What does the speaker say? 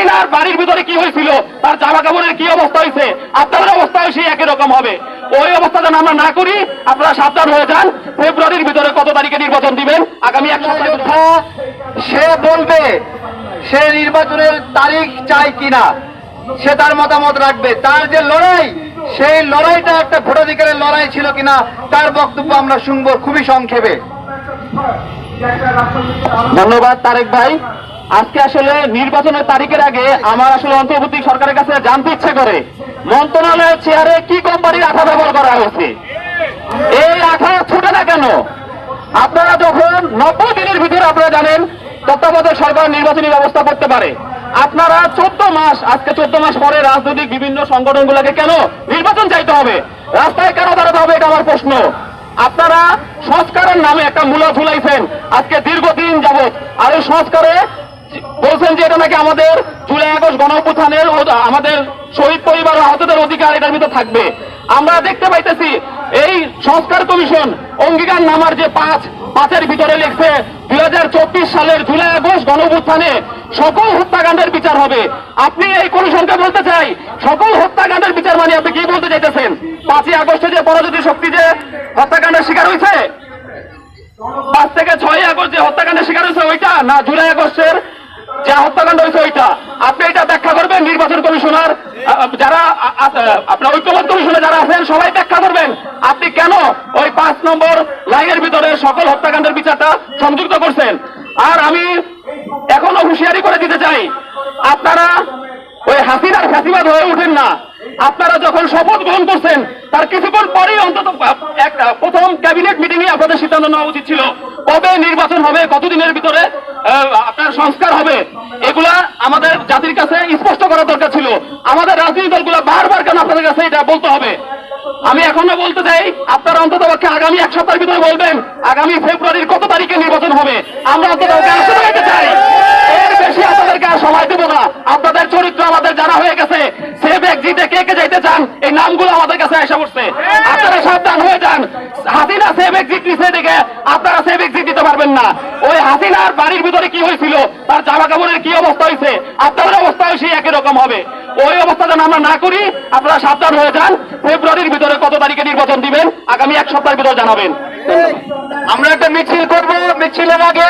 হাসিনার বাড়ির ভিতরে কি হয়েছিল? তার জামা কাপড়ের কি অবস্থা হয়েছে? আপনাদের অবস্থা সেই একই রকম হবে। ওই অবস্থা যেন আমরা না করি আপনারা সাবধান হয়ে যান। ফেব্রুয়ারির ভিতরে কত তারিখে নির্বাচন দিবেন? আগামী এক সপ্তাহ সে বলবে সে নির্বাচনের তারিখ চায় কিনা। সে তার মতামত রাখবে। তার যে লড়াই সেই লড়াইটা একটা ভোটাধিকারের লড়াই ছিল কিনা তার বক্তব্য আমরা শুনব খুবই সংক্ষেপে। ধন্যবাদ তারেক ভাই। আজকে আসলে নির্বাচনের তারিখের আগে আমার আসলে অন্তর্বর্তী সরকারের কাছে জানতে ইচ্ছে করে, মন্ত্রণালয়ের চেয়ারে কি কোম্পানির আঠা ব্যবহার করা হয়েছে? এই আঠা ছুটে না কেন? আপনারা যখন নব্বই দিনের ভিতরে আপনারা জানেন তত্ত্বাবধায়ক সরকার নির্বাচনী ব্যবস্থা করতে পারে। আপনারা চোদ্দ মাস, আজকে চোদ্দ মাস পরে রাজনৈতিক বিভিন্ন সংগঠনগুলোকে কেন নির্বাচন চাইতে হবে? রাস্তায় কেন দাঁড়াতে হবে এটা আমার প্রশ্ন। আপনারা সংস্কারের নামে একটা মূল্য ঝুলাইছেন। আজকে দীর্ঘদিন যাবত আর ওই সংস্কারে বলছেন যে এটা নাকি আমাদের জুলাই আগস্ট গণঅভ্যুত্থানের ও- আমাদের শহীদ পরিবার আহতদের অধিকার, এটার ভিতরে থাকবে। আমরা দেখতে পাইতেছি, এই সংস্কার কমিশন অঙ্গীকার নামার যে পাঁচ, পাঁচের ভিতরে লিখছে, দুই সালের জুলাই আগস্ট গণঅভ্যুত্থানে সকল হত্যাকাণ্ডের বিচার হবে। আপনি এই কমিশনকে বলতে চাই, সকল হত্যাকাণ্ডের বিচার মানে আপনি কি বলতে চাইতেছেন? পাঁচই আগস্টে যে পরাজিত শক্তি যে হত্যাকাণ্ডের শিকার হয়েছে? পাঁচ থেকে ছয় আগস্ট যে হত্যাকাণ্ডের শিকার হয়েছে, ওইটা না জুলাই আগস্টের যে হত্যাকাণ্ড হয়েছে ওইটা। আপনি এটা ব্যাখ্যা করবেন নির্বাচন কমিশনার? যারা আপনার ঐক্যবদ্ধ কমিশনে যারা আছেন, সবাই ব্যাখ্যা করবেন। আপনি কেন ওই পাঁচ নম্বর লাইনের ভিতরে সকল হত্যাকাণ্ডের বিচারটা সংযুক্ত করছেন? আর আমি এখনও হুঁশিয়ারি করে দিতে চাই, আপনারা ওই হাসিনার ফাঁসিবাদ হয়ে উঠেন না। আপনারা যখন শপথ গ্রহণ করছেন, তার কিছুক্ষণ পরেই অন্তত সিদ্ধান্ত নেওয়া উচিত ছিল। কবে নির্বাচন হবে, কতদিনের ভিতরে আপনার সংস্কার হবে, এগুলা আমাদের জাতির কাছে স্পষ্ট করা দরকার ছিল। আমাদের রাজনৈতিক দলগুলো বারবার কেন আপনাদের কাছে এটা বলতে হবে? আমি এখনও বলতে চাই, আপনারা অন্তত পক্ষে আগামী এক সপ্তাহের ভিতরে বলবেন, আগামী ফেব্রুয়ারির কত তারিখে নির্বাচন হবে। আমরা অন্তত আসতে চাই। এর বেশি আপনাদেরকে আর সময় দেবো না। আপনাদের চরিত্র আমাদের জানা হয়ে গেছে। সেভ এক্সিটে কে কে যাইতে চান, এই নামগুলো আমাদের কাছে এসে পড়ছে। আপনারা সাবধান হয়ে যান। হাসিনা সেভ এক্সিট নিচে দেখে আপনারা সেফ এক্সিট দিতে পারবেন না। ওই হাসিনার বাড়ির ভিতরে কি হয়েছিল, তার জামা কাপড়ের কি অবস্থা হয়েছে, আপনাদের অবস্থাও সেই একই রকম হবে। ওই অবস্থা যেন আমরা না করি, আপনারা সাবধান হয়ে যান, ফেব্রুয়ারির ভিতরে কত তারিখে নির্বাচন দিবেন, আগামী এক সপ্তাহের ভিতরে জানাবেন। আমরা একটা মিছিল করব, মিছিলের আগে